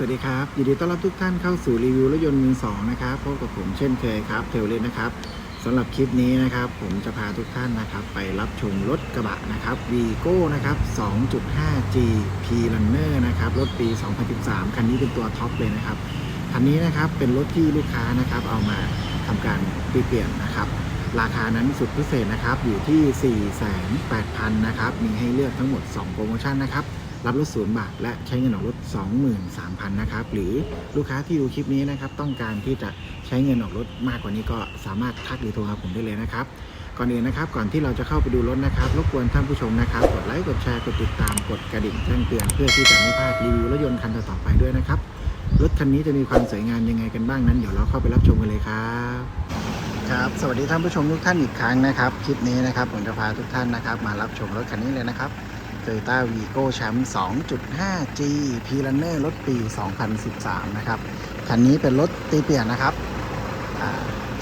สวัสดีครับ ยินดีต้อนรับทุกท่านเข้าสู่รีวิวรถยนต์มือสองนะครับพบกับผมเช่นเคยครับเทลเลนนะครับสำหรับคลิปนี้นะครับ ผมจะพาทุกท่านนะครับ ไปรับชมรถกระบะนะครับ Vigo นะครับ 2.5G P Runner นะครับรถปี 2013 คันนี้เป็นตัวท็อปเลยนะครับคันนี้นะครับเป็นรถที่ลูกค้านะครับ เอามาทำการเปลี่ยนนะครับราคานั้นสุดพิเศษนะครับอยู่ที่ 48,000นะครับมีให้เลือกทั้งหมด 2 โปรโมชั่นนะครับ รับรถศูนย์บาทและใช้เงินออกรถ 23,000นะครับ หรือลูกค้าที่ดูคลิปนี้นะครับ ต้องการที่จะใช้เงินออกรถมากกว่านี้ก็สามารถทักหรือโทรหาผมได้เลยนะครับ ก่อนอื่นนะครับ ก่อนที่เราจะเข้าไปดูรถนะครับ รบกวนท่านผู้ชมนะครับ กดไลค์ กดแชร์ กดติดตาม กดกระดิ่งแจ้งเตือนเพื่อที่จะไม่พลาดรีวิวรถยนต์คันต่อไปด้วยนะครับ รถคันนี้จะมีความสวยงามยังไงกันบ้างนั้น เดี๋ยวเราเข้าไปรับชมกันเลยครับครับสวัสดีท่านผู้ชมทุกท่านอีกครั้งนะครับ คลิปนี้นะครับผมจะพาทุกท่านนะครับ มารับชมรถคันนี้เลยนะครับ Toyota Vigo แชมป์ 2.5G P Runner รถปี 2013 นะครับ คันนี้เป็นรถตีเปลี่ยนนะครับา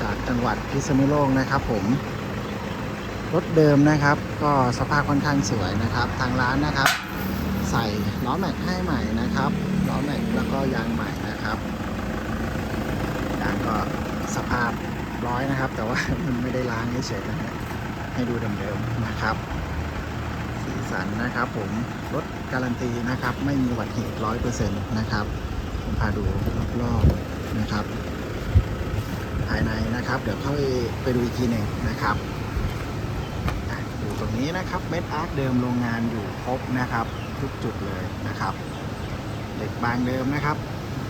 จากจังหวัดพิษณุโลกนะครับผม รถเดิมนะครับ ก็สภาพค่อนข้างสวยนะครับ ทางร้านนะครับ ใส่ล้อแม็กให้ใหม่นะครับ ล้อแม็กแล้วก็ยางใหม่นะครับยางก็สภาพร้อยนะครับ แต่ว่ามันไม่ได้ล้างเฉยๆนะฮะให้ดูเดิมๆนะครับ สันนะครับผมรถการันตีนะครับ ไม่มีอุบัติเหตุร้อยเปอร์เซ็นต์นะครับผมพาดูรอบๆนะครับ ภายในนะครับ เดี๋ยวค่อยไปดูอีกทีหนึ่งนะครับอะดูตรงนี้นะครับเม็ดอาร์คเดิมโรงงานอยู่ครบนะครับ ทุกจุดเลยนะครับเหล็กบางเดิมนะครับ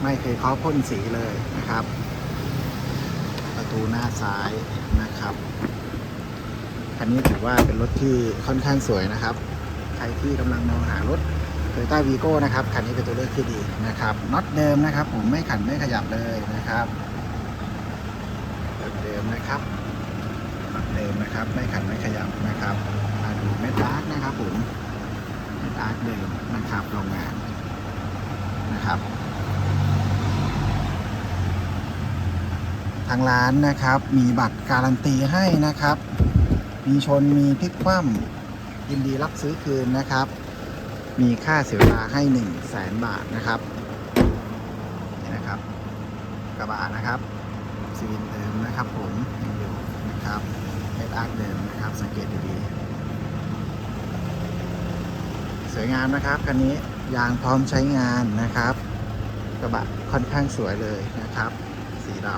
ไม่เคยเคาะพ่นสีเลยนะครับ ประตูหน้าซ้ายนะครับคันนี้ถือว่าเป็นรถที่ค่อนข้างสวยนะครับ ใครที่กำลังมองหารถ Toyota Vigo นะครับคันนี้เป็นตัวเลือกที่ดีนะครับน็อตเดิมนะครับ ผมไม่ขันไม่ขยับเลยนะครับเดิมนะครับน็อตเดิมนะครับไม่ขันไม่ขยับนะครับมาดูเม็ดอาร์คนะครับผมเม็ดอาร์คเดิมนะครับโรงงานนะครับทางร้านนะครับ มีบัตรการันตีให้นะครับ มีชนมีพลิกคว่ำ ยินดีรับซื้อคืนนะครับ มีค่าเสียเวลาให้1 0 0 0 0แสนบาทนะครับนี่นะครับ กระบะนะครับซีนเดิมนะครับผมยังอยู่นะครับเม็ดอาร์เดิมนะครับ สังเกตดีๆสวยงามนะครับคันนี้ยางพร้อมใช้งานนะครับ กระบะค่อนข้างสวยเลยนะครับ สีด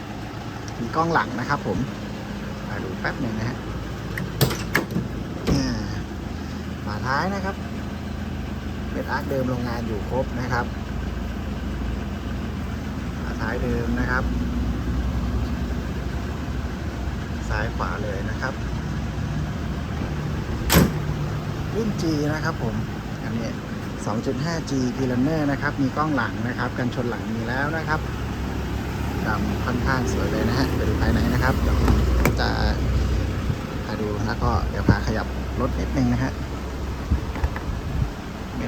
ำมีกล้องหลังนะครับผมมาดูแป๊บหนึ่งนะฮะอ่าฝา ท้ายนะครับ เป็นอาร์คเดิมโรงงานอยู่ครบนะครับฝาท้ายเดิมนะครับ ซ้ายขวาเลยนะครับรุ่น G นะครับผม อันนี้ 2.5G p l a n n e r นะครับ มีกล้องหลังนะครับ กันชนหลังมีแล้วนะครับดำค่อนข้างสวยเลยนะฮะ ไปดูภายในนะครับ เดี๋ยวจะพาดูแล้วก็เดี๋ยวพาขยับรถนิดนึงนะฮะ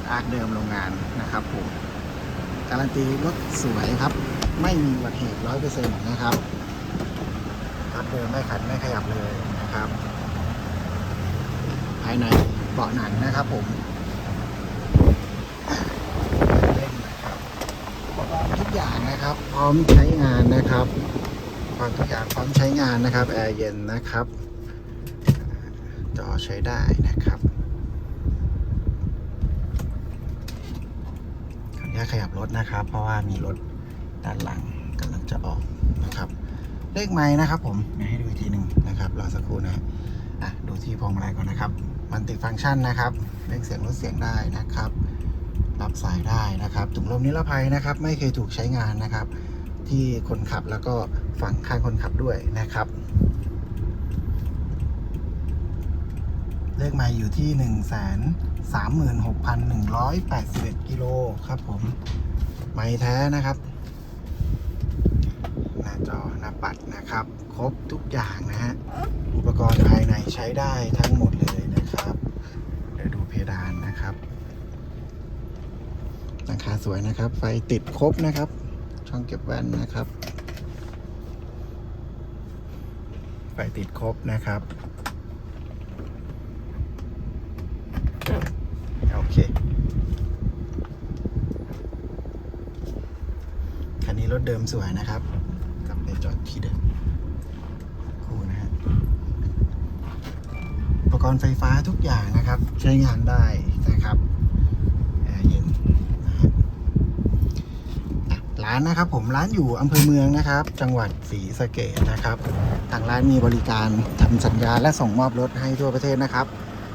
ดอาร์คเดิมโรงงานนะครับผมการันตีรถสวยครับ ไม่มีอุบัติเหตุร้อยเปอร์เซ็นต์นะครับรับเดิมไม่ขัดไม่ขยับเลยนะครับ ภายในเบาะหนังนะครับผมเล่นนะครับอุปกรณ์ทุกอย่างนะครับ พร้อมใช้งานนะครับอุปกรณ์ทุกอย่างพร้อมใช้งานนะครับแอร์เย็นนะครับจอใช้ได้นะครับขออนุ ญาตขยับรถนะครับ เพราะว่ามีรถด้านหลังกำลังจะออกนะครับ เลขไม้นะครับ ผมเดี๋ยวให้ดูอีกทีหนึ่งนะครับรอสักครู่นะอะดูที่พวงมาลัยก่อนนะครับ มันติฟังก์ชันนะครับเร่งเสียงลดเสียงได้นะครับ รับสายได้นะครับถุงลมนิรภัยนะครับ ไม่เคยถูกใช้งานนะครับ ที่คนขับแล้วก็ฝั่งข้างคนขับด้วยนะครับ เลขหมายอยู่ที่ 1 3 6 1 8 1กิโลครับผม ไม้แท้นะครับ หน้าจอหน้าปัดนะครับ ครบทุกอย่างนะฮะ อุปกรณ์ภายในใช้ได้ทั้งหมดเลยนะครับ เดี๋ยวดูเพดานนะครับหลังคาสวยนะครับ ไฟติดครบนะครับ ช่องเก็บแว่นนะครับ ไฟติดครบนะครับ โอ เค คันนี้รถเดิมสวยนะครับ กลับไปจอดที่เดิมคู่นะฮะอุปกรณ์ไฟฟ้าทุกอย่างนะครับ ใช้งานได้นะครับแอร์เย็นนะฮะร้านนะครับผมร้านอยู่อำเภอเมืองนะครับ จังหวัดศรีสะเกษนะครับ ทางร้านมีบริการทำสัญญาและส่งมอบรถให้ทั่วประเทศนะครับ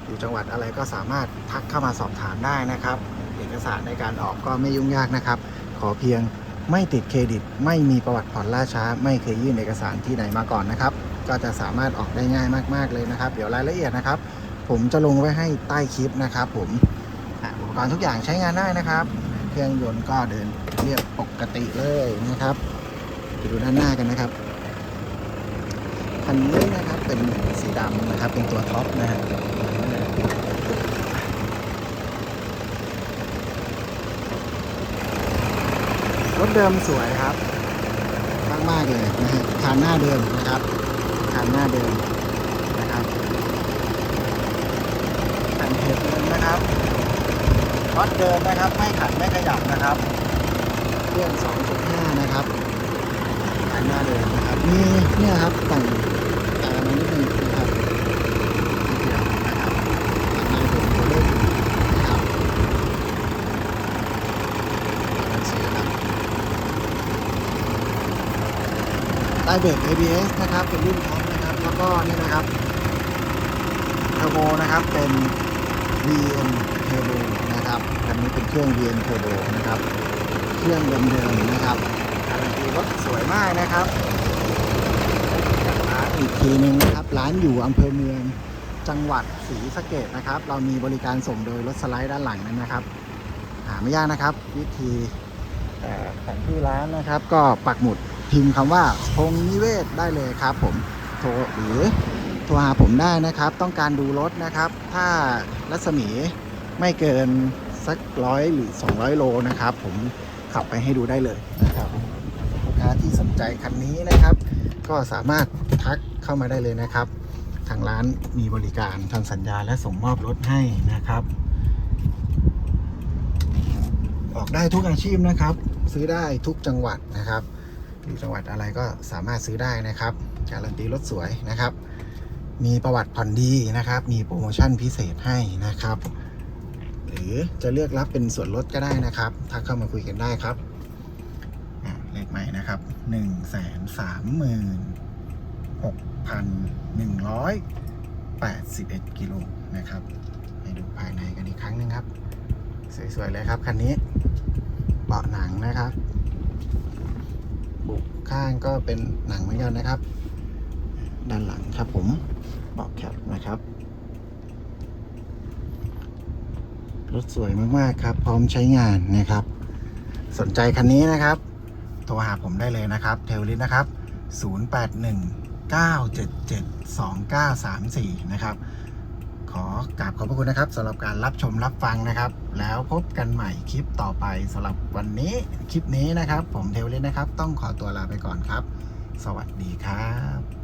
อยู่จังหวัดอะไรก็สามารถทักเข้ามาสอบถามได้นะครับ เอกสารในการออกก็ไม่ยุ่งยากนะครับ ขอเพียงไม่ติดเครดิต ไม่มีประวัติผ่อนล่าช้า ไม่เคยยื่นเอกสารที่ไหนมาก่อนนะครับ ก็จะสามารถออกได้ง่ายมากๆเลยนะครับ เดี๋ยวรายละเอียดนะครับ ผมจะลงไว้ให้ใต้คลิปนะครับ ผมอุปกรณ์ทุกอย่างใช้งานได้นะครับ เครื่องยนต์ก็เดินเรียบปกติเลยนะครับไปดูด้านหน้ากันนะครับ คันนี้นะครับเป็นสีดำนะครับเป็นตัวท็อปนะฮะรถเดิมสวยครับมากๆเลยนะฮะคันหน้าเดิมนะครับคันหน้าเดิมนะครับแผ่นเทปเดิมนะครับรถเดิมนะครับ ไม่ขัดไม่ขยับนะครับเครื่อง2.5 นะครับ คันหน้าเดิมนะครับมีเนี่ยครับต่งตามานิดนึงนะครับเดียวนะครับคันหน้าเดิมตัวเลขนะครับสีดำใต้เบรก ABS นะครับเป็นรุ่นท็อปนะครับ แล้วก็นี่นะครับเทอร์โบนะครับเป็น VN Turbo นะครับคันนี้เป็นเครื่อง VN Turbo นะครับ เครื่องเดิมๆนะครับ รถสวยมากนะครับร้านอีกทีหนึ่งนะครับ ร้านอยู่อำเภอเมืองจังหวัดศรีสะเกษนะครับ เรามีบริการส่งโดยรถสไลด์ด้านหลังนั้นนะครับ หาไม่ยากนะครับ วิธีของที่ร้านนะครับ ก็ปักหมุดพิมพ์คำว่าพงนิเวศได้เลยครับ ผมโทรหรือโทรหาผมได้นะครับ ต้องการดูรถนะครับ ถ้ารัศมีไม่เกินสักร้อยหรือ 200 โลนะครับ ผมขับไปให้ดูได้เลยนะครับ ค้าที่สนใจคันนี้นะครับ ก็สามารถทักเข้ามาได้เลยนะครับ ทางร้านมีบริการทำสัญญาและส่งมอบรถให้นะครับ ออกได้ทุกอาชีพนะครับ ซื้อได้ทุกจังหวัดนะครับอยู่จังหวัดอะไรก็สามารถซื้อได้นะครับ การันตีรถสวยนะครับ มีประวัติผ่อนดีนะครับ มีโปรโมชั่นพิเศษให้นะครับ หรือจะเลือกรับเป็นส่วนลดก็ได้นะครับ ทักเข้ามาคุยกันได้ครับ ใหม่นะครับ1นึ่งแสนสามหมื่นหกพันหนึ่งร้อยแปดสิบเอ็ดกิโลนะครับให้ดูภายในกันอีกครั้งหนึงครับ สวยๆเลยครับคันนี้เบาะหนังนะครับ บุกข้างก็เป็นหนังเหมือนกันนะครับ ด้านหลังครับผมเบาะแคปนะครับรถสวยมากๆครับ พร้อมใช้งานนะครับ สนใจคันนี้นะครับ โทรหาผมได้เลยนะครับเทลลิสนะครับ 081 977 2934 นะครับ ขอกราบขอบพระคุณนะครับสำหรับการรับชมรับฟังนะครับ แล้วพบกันใหม่คลิปต่อไปสำหรับวันนี้คลิปนี้นะครับ ผมเทลลิสนะครับ ต้องขอตัวลาไปก่อนครับ สวัสดีครับ